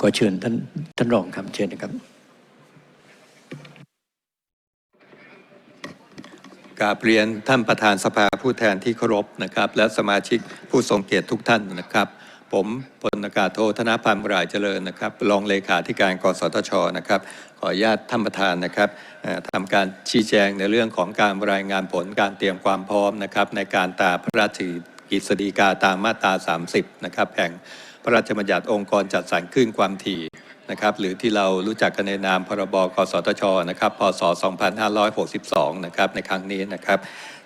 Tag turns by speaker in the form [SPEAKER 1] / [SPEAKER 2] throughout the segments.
[SPEAKER 1] ขอเชิญท่านท่านรองครับเชิญนะครับ
[SPEAKER 2] กาบเรียนท่านประธานสภาผู้แทนที่เคารพนะครับ และสมาชิกผู้ทรงเกียรติทุกท่านนะครับ ผมพลอากาศโทธนพันธ์รายเจริญนะครับรองเลขาธิการกสทชนะครับ ขออนุญาตท่านประธานนะครับทำการชี้แจงในเรื่องของการรายงานผลการเตรียมความพร้อมนะครับ ในการตาพระราชกฤษฎีกาตามมาตรา 30 นะครับแห่ง พระราชบัญญัติองค์กรจัดสรรคลื่นความถี่นะครับหรือที่เรารู้จักกันในนามพรบกสทชนะครับพศ 2562 นะครับในครั้งนี้นะครับ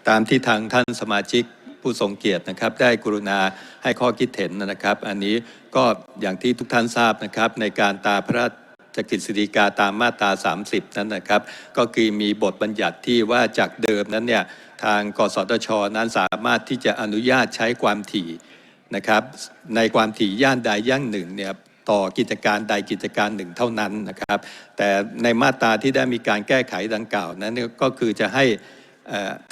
[SPEAKER 2] ตามที่ทางท่านสมาชิกผู้ทรงเกียรตินะครับ ได้กรุณาให้ข้อคิดเห็นนะครับ อันนี้ก็อย่างที่ทุกท่านทราบนะครับ ในการตาพระราชกฤษฎีกาตามมาตรา 30 นั้นนะครับ ก็คือมีบทบัญญัติที่ว่าจากเดิมนั้นเนี่ยทางกสทชนั้นสามารถที่จะอนุญาตใช้ความถี่ นะครับในความถี่ย่านใดย่านหนึ่งเนี่ยต่อกิจการใดกิจการหนึ่งเท่านั้นนะครับ แต่ในมาตราที่ได้มีการแก้ไขดังกล่าวนั้นก็คือจะให้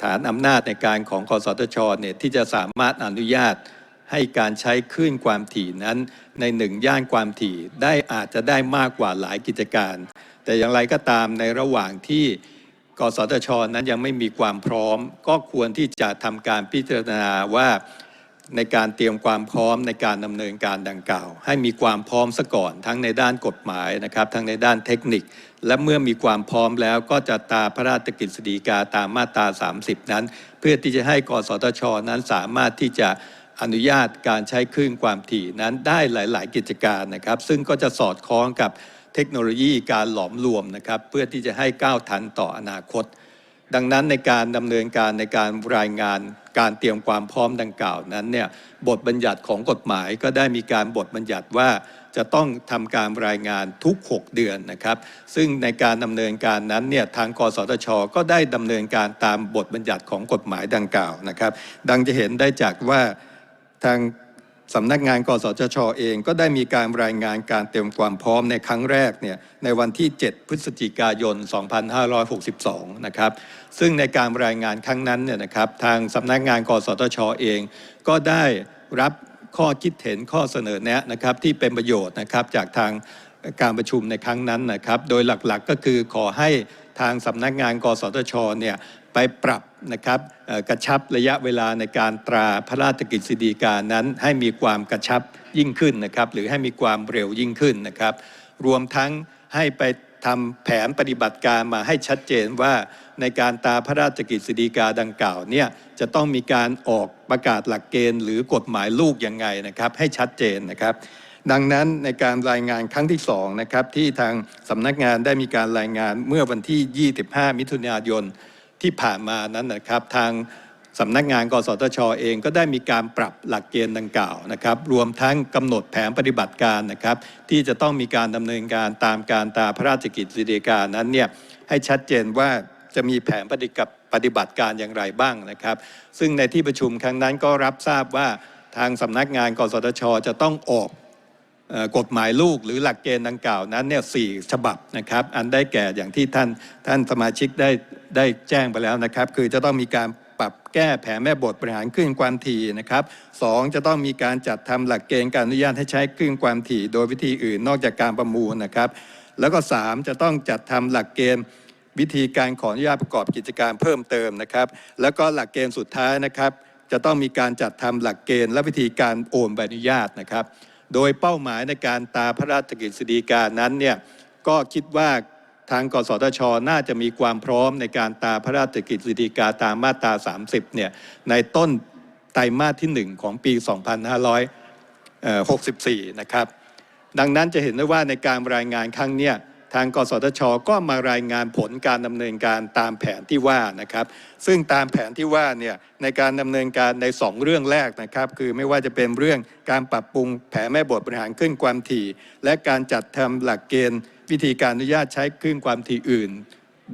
[SPEAKER 2] ฐานอำนาจในการของกสทชเนี่ยที่จะสามารถอนุญาตให้การใช้คลื่นความถี่นั้นในหนึ่งย่านความถี่ได้อาจจะได้มากกว่าหลายกิจการ แต่อย่างไรก็ตามในระหว่างที่กสทชนั้นยังไม่มีความพร้อม ก็ควรที่จะทำการพิจารณาว่า ในการเตรียมความพร้อมในการดำเนินการดังกล่าว ให้มีความพร้อมซะก่อน ทั้งในด้านกฎหมายนะครับ ทั้งในด้านเทคนิค และเมื่อมีความพร้อมแล้วก็จะตาพระราชกฤษฎีกาตามมาตรา 30 นั้น เพื่อที่จะให้กสทช นั้นสามารถที่จะอนุญาตการใช้คลื่นความถี่นั้นได้หลาย ๆ กิจการนะครับ ซึ่งก็จะสอดคล้องกับเทคโนโลยีการหลอมรวมนะครับ เพื่อที่จะให้ก้าวทันต่ออนาคต ดังนั้นในการดำเนินการในการรายงานการเตรียมความพร้อมดังกล่าวนั้นเนี่ยบทบัญญัติของกฎหมายก็ได้มีการบทบัญญัติว่าจะต้องทำการรายงานทุก 6 เดือนนะครับ ซึ่งในการดำเนินการนั้นเนี่ยทางกสทช ก็ได้ดำเนินการตามบทบัญญัติของกฎหมายดังกล่าวนะครับ ดังจะเห็นได้จากว่าทาง สำนักงานกสทชเองก็ได้มีการรายงานการเตรียมความพร้อมในครั้งแรกเนี่ยในวันที่ 7 พฤศจิกายน 2562 นะครับ ซึ่งในการรายงานครั้งนั้นเนี่ยนะครับทางสำนักงานกสทชเอง ก็ได้รับข้อคิดเห็นข้อเสนอแนะนะครับที่เป็นประโยชน์นะครับจากทางการประชุมในครั้งนั้นนะครับ โดยหลักๆก็คือขอให้ทางสำนักงานกสทชเนี่ย ไปปรับนะครับกระชับระยะเวลาในการตราพระราชกฤษฎีการนั้น ให้มีความกระชับยิ่งขึ้นนะครับ หรือให้มีความเร็วยิ่งขึ้นนะครับ รวมทั้งให้ไปทำแผนปฏิบัติการมาให้ชัดเจนว่าในการตราพระราชกฤษฎีกาดังกล่าวเนี่ยจะต้องมีการออกประกาศหลักเกณฑ์ หรือกฎหมายลูกยังไงนะครับ ให้ชัดเจนนะครับ ดังนั้นในการรายงานครั้งที่2นะครับที่ทางสำนักงานได้มีการรายงานเมื่อวันที่ 25 มิถุนายน ที่ผ่านมานั้นนะครับ ทางสำนักงานกสทชเองก็ได้มีการปรับหลักเกณฑ์ดังกล่าวนะครับ รวมทั้งกำหนดแผนปฏิบัติการนะครับ ที่จะต้องมีการดำเนินการตามการตาพระราชกิจสิฎีกานั้นเนี่ยให้ชัดเจนว่าจะมีแผนปฏิกับปฏิบัติการอย่างไรบ้างนะครับ ซึ่งในที่ประชุมครั้งนั้นก็รับทราบว่าทางสำนักงานกสทช จะต้องออกกฎหมายลูกหรือหลักเกณฑ์ดังกล่าวนั้นเนี่ยสี่ฉบับนะครับ อันได้แก่อย่างที่ท่านท่านสมาชิกได้ ได้แจ้งไปแล้วนะครับ คือจะต้องมีการปรับแก้แผนแม่บทบริหารคลื่นความถี่นะครับสองจะต้องมีการจัดทำหลักเกณฑ์การอนุญาตให้ใช้คลื่นความถี่ โดยวิธีอื่นนอกจากการประมูลนะครับ แล้วก็สามจะต้องจัดทำหลักเกณฑ์วิธีการขออนุญาตประกอบกิจการเพิ่มเติมนะครับ แล้วก็หลักเกณฑ์สุดท้ายนะครับ จะต้องมีการจัดทำหลักเกณฑ์และวิธีการโอนใบอนุญาตนะครับ โดยเป้าหมายในการตาพระราชกฤษฎีการนั้นเนี่ยก็คิดว่า ทางกสทช น่าจะมีความพร้อมในการตาพระราชกฤษฎีกาตามมาตรา 30 เนี่ย ในต้นไตรมาสที่ 1 ของปี 2564 นะครับ ดังนั้นจะเห็นได้ว่าในการรายงานครั้งเนี้ยทางกสทช ก็มารายงานผลการดำเนินการตามแผนที่ว่านะครับ ซึ่งตามแผนที่ว่าเนี่ยในการดำเนินการใน 2 เรื่องแรกนะครับ คือไม่ว่าจะเป็นเรื่องการปรับปรุงแผนแม่บทบริหารขึ้นความถี่ และการจัดทำหลักเกณฑ์ วิธีการอนุญาตใช้คลื่นความถี่อื่น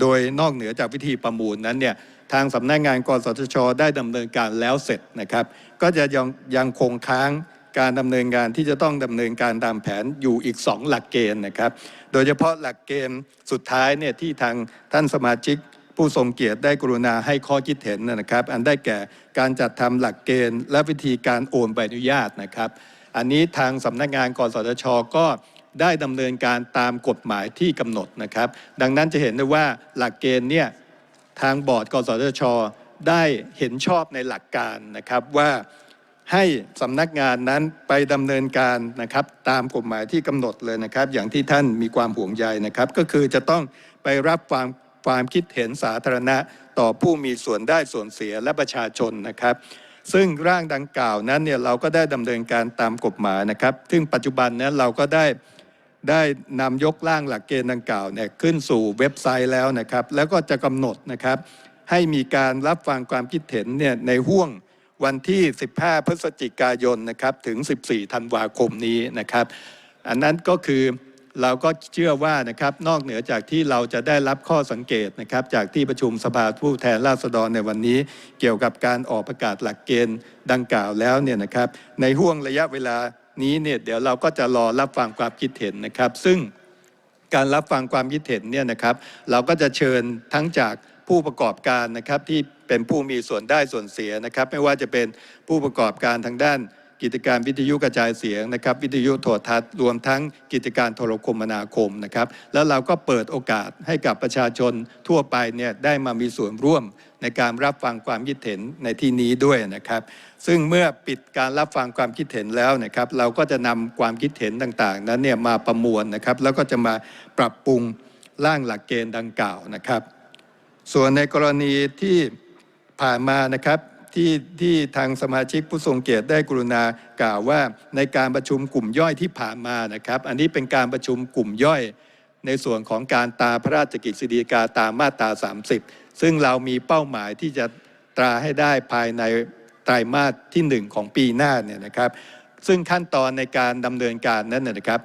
[SPEAKER 2] โดยนอกเหนือจากวิธีประมูลนั้นเนี่ยทางสำนักงานกสทช ได้ดำเนินการแล้วเสร็จนะครับ ก็จะยังยังคงค้างการดำเนินการที่จะต้องดำเนินการตามแผนอยู่อีก 2 หลักเกณฑ์นะครับ โดยเฉพาะหลักเกณฑ์สุดท้ายเนี่ยที่ทางท่านสมาชิกผู้ทรงเกียรติได้กรุณาให้ข้อคิดเห็นนะครับ อันได้แก่การจัดทำหลักเกณฑ์ และวิธีการโอนใบอนุญาตนะครับ อันนี้ทางสำนักงานกสทช ก็ ได้ดำเนินการตามกฎหมายที่กำหนดนะครับ ดังนั้นจะเห็นได้ว่าหลักเกณฑ์เนี่ยทางบอร์ดกสทช ได้เห็นชอบในหลักการนะครับว่าให้สำนักงานนั้นไปดำเนินการนะครับ ตามกฎหมายที่กำหนดเลยนะครับ อย่างที่ท่านมีความห่วงใยนะครับ ก็คือจะต้องไปรับฟังความคิดเห็นสาธารณะต่อผู้มีส่วนได้ส่วนเสียและประชาชนนะครับ ซึ่งร่างดังกล่าวนั้นเนี่ยเราก็ได้ดำเนินการตามกฎหมายนะครับ ซึ่งปัจจุบันนี้เราก็ได้ ได้นำยกร่างหลักเกณฑ์ดังกล่าวเนี่ยขึ้นสู่เว็บไซต์แล้วนะครับ แล้วก็จะกำหนดนะครับ ให้มีการรับฟังความคิดเห็นเนี่ยในห่วงวันที่ 15 พฤศจิกายนนะครับถึง 14 ธันวาคมนี้นะครับ อันนั้นก็คือเราก็เชื่อว่านะครับนอกเหนือจากที่เราจะได้รับข้อสังเกตนะครับ จากที่ประชุมสภาผู้แทนราษฎรในวันนี้ เกี่ยวกับการออกประกาศหลักเกณฑ์ดังกล่าวแล้วเนี่ยนะครับ ในห่วงระยะเวลา นี้เนี่ยเดี๋ยวเราก็จะรอรับฟังความคิดเห็นนะครับ ซึ่งการรับฟังความคิดเห็นเนี่ยนะครับ เราก็จะเชิญทั้งจากผู้ประกอบการนะครับที่เป็นผู้มีส่วนได้ส่วนเสียนะครับ ไม่ว่าจะเป็นผู้ประกอบการทางด้านกิจการวิทยุกระจายเสียงนะครับ วิทยุโทรทัศน์รวมทั้งกิจการโทรคมนาคมนะครับ แล้วเราก็เปิดโอกาสให้กับประชาชนทั่วไปเนี่ยได้มามีส่วนร่วม ในการรับฟังความคิดเห็นในที่นี้ด้วยนะครับ ซึ่งเมื่อปิดการรับฟังความคิดเห็นแล้วนะครับ เราก็จะนำความคิดเห็นต่างๆ นั้นเนี่ยมาประมวลนะครับ แล้วก็จะมาปรับปรุงร่างหลักเกณฑ์ดังกล่าวนะครับ ส่วนในกรณีที่ผ่านมานะครับที่ที่ทางสมาชิกผู้ทรงเกียรติได้กรุณากล่าวว่าในการประชุมกลุ่มย่อยที่ผ่านมานะครับ อันนี้เป็นการประชุมกลุ่มย่อยในส่วนของการตาพระราชกิจสีดีกาตามมาตรา 30ซึ่งเรามีเป้าหมายที่จะตราให้ได้ภายในไตรมาสที่ 1 ของปีหน้าเนี่ยนะครับ ซึ่งขั้นตอนในการดำเนินการนั้นนะครับ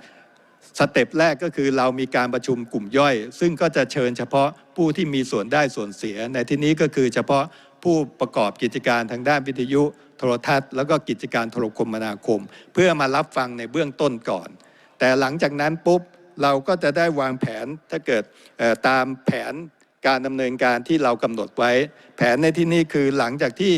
[SPEAKER 2] สเต็ปแรกก็คือเรามีการประชุมกลุ่มย่อย ซึ่งก็จะเชิญเฉพาะผู้ที่มีส่วนได้ส่วนเสีย ในที่นี้ก็คือเฉพาะผู้ประกอบกิจการทางด้านวิทยุ โทรทัศน์ แล้วก็กิจการโทรคมนาคม เพื่อมารับฟังในเบื้องต้นก่อน แต่หลังจากนั้นปุ๊บเราก็จะได้วางแผนถ้าเกิดตามแผน การดำเนินการที่เรากำหนดไว้ แผนในที่นี้คือหลังจากที่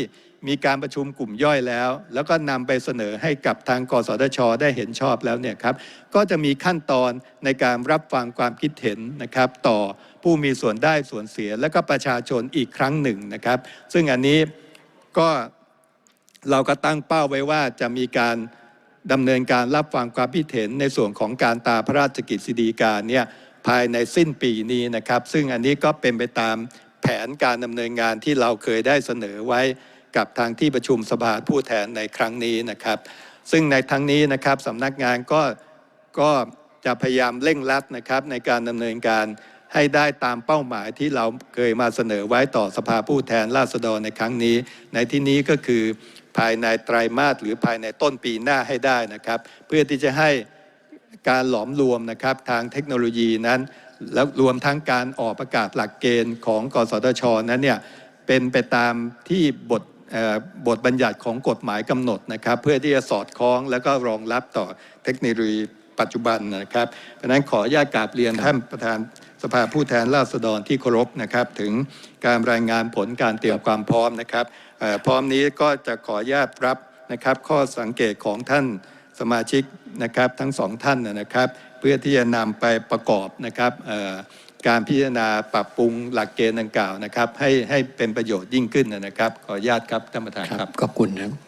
[SPEAKER 2] มีการประชุมกลุ่มย่อยแล้ว แล้วก็นำไปเสนอให้กับทางกสทช ได้เห็นชอบแล้วเนี่ยครับก็จะมีขั้นตอนในการรับฟังความคิดเห็นนะครับต่อผู้มีส่วนได้ส่วนเสีย และก็ประชาชนอีกครั้งหนึ่งนะครับ ซึ่งอันนี้ก็เราก็ตั้งเป้าไว้ว่าจะมีการดำเนินการรับฟังความคิดเห็นในส่วนของการตาพระราชกิจสีดีการเนี่ย ภายในสิ้นปีนี้นะครับ ซึ่งอันนี้ก็เป็นไปตามแผนการดำเนินงานที่เราเคยได้เสนอไว้กับทางที่ประชุมสภาผู้แทนในครั้งนี้นะครับ ซึ่งในทั้งนี้นะครับสำนักงานก็ก็จะพยายามเร่งรัดนะครับในการดำเนินการให้ได้ตามเป้าหมายที่เราเคยมาเสนอไว้ต่อสภาผู้แทนราษฎรในครั้งนี้ ในที่นี้ก็คือภายในไตรมาสหรือภายในต้นปีหน้าให้ได้นะครับ เพื่อที่จะให้ การหลอมรวมนะครับทางเทคโนโลยีนั้น แล้วรวมทั้งการออกประกาศหลักเกณฑ์ของกสทชนั้นเนี่ยเป็นไปตามที่บทเอ่อบทบัญญัติของกฎหมายกำหนดนะครับ เพื่อที่จะสอดคล้องแล้วก็รองรับต่อเทคโนโลยีปัจจุบันนะครับเพราะฉะนั้นขออนุญาตกราบเรียนท่านประธานสภาผู้แทนราษฎรที่เคารพนะครับ ถึงการรายงานผลการเตรียมความพร้อมนะครับเอ่อพร้อมนี้ก็จะขออนุญาตรับนะครับ ข้อสังเกตของท่าน สมาชิกนะครับทั้งสองท่านนะครับ เพื่อที่จะนำไปประกอบนะครับการพิจารณาปรับปรุงหลักเกณฑ์ดังกล่าวนะครับ ให้ให้เป็นประโยชน์ยิ่งขึ้นนะครับ ขออนุญาตครับท่านประธาน
[SPEAKER 1] ครับขอบคุณครับ